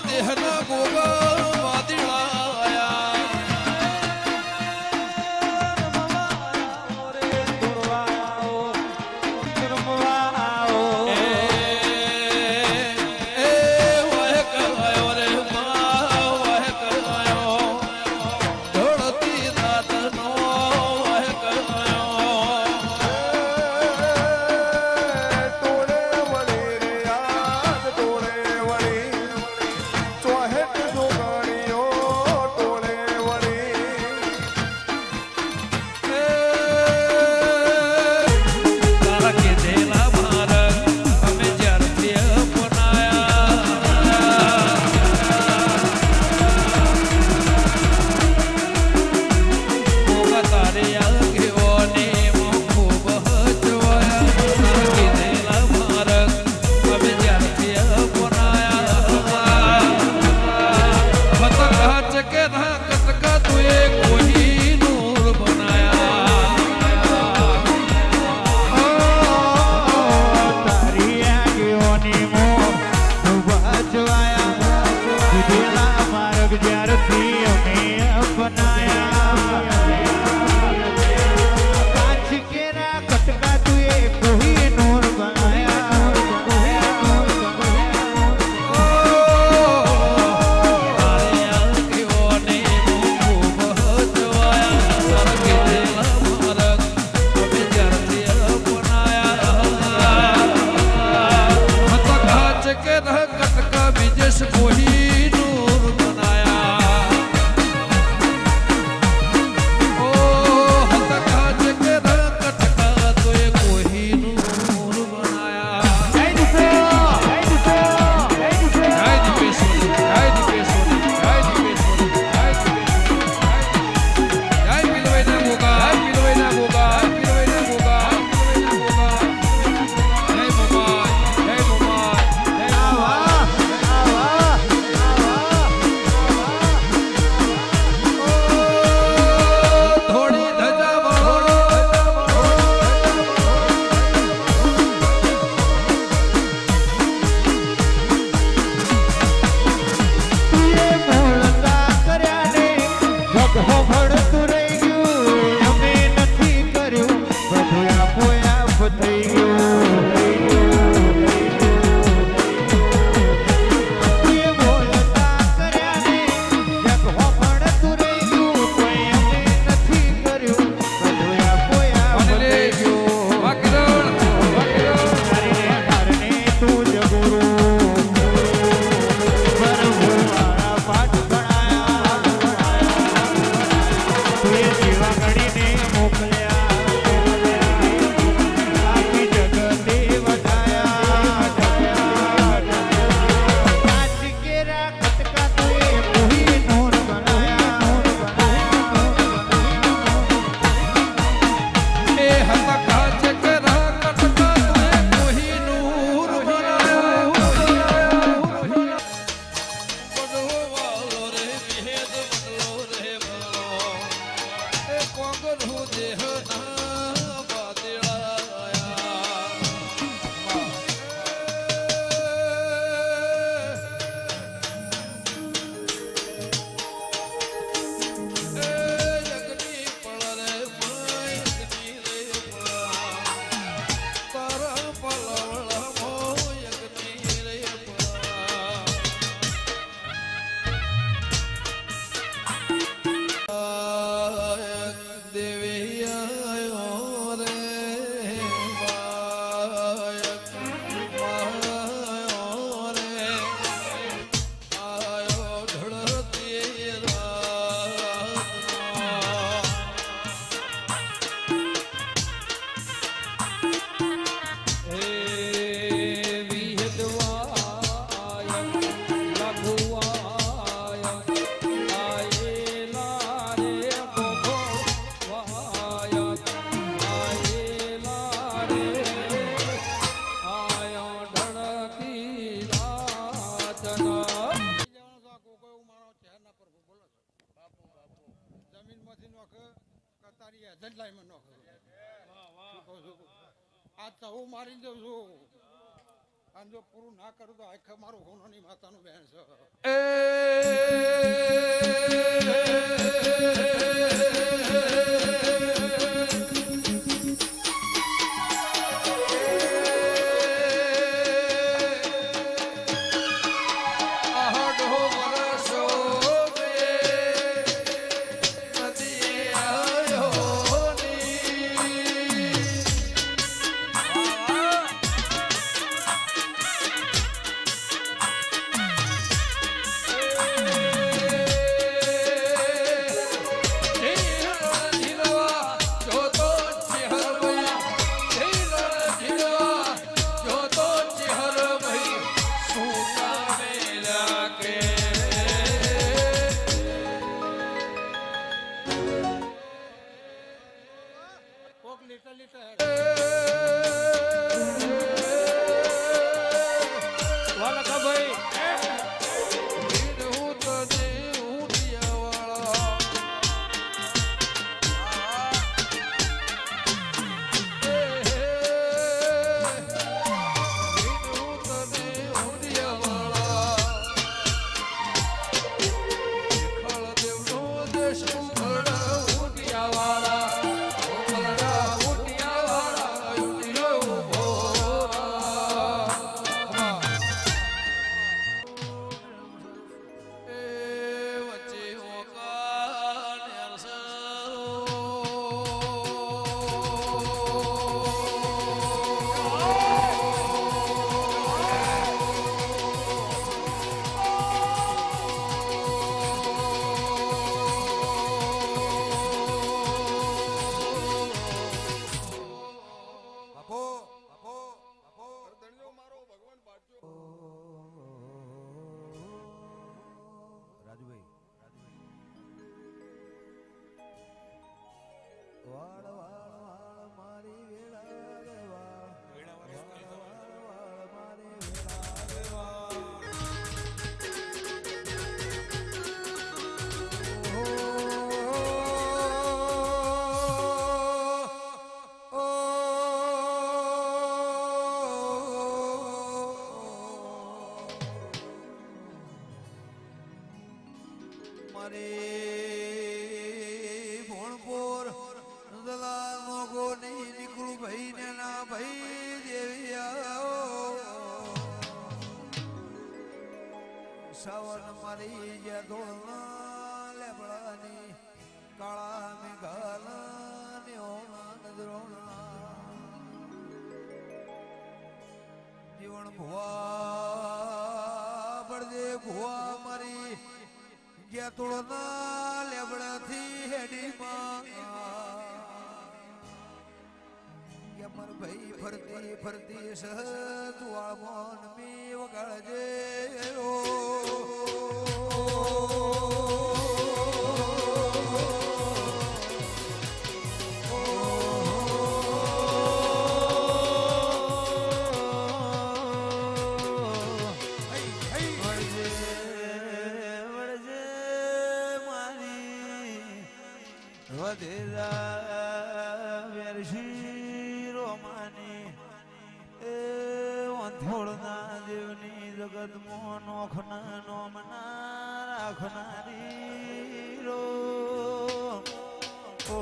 દેહનો ગોગો છું? આ તો હું મારી દઉં છું અને જો પૂરું ના કરું તો આખે મારું હોનોની માતાનું બેન છે வாழ સાવન મરી જે ધોળના લેબડાની, કાળા મેઘાના ને દ્રોણ. જીવન ભુવા પડજે ભુવા મારી ગયા તોડના લેબડાથી હેડી માં ભાઈ ફરતી ફરતી સહજ વાળમોન મી વગાડજે ઓ વધેરા વેરશી રોમાની એ દેવની જગત નોખના નોમના રાખનારી રો ઓ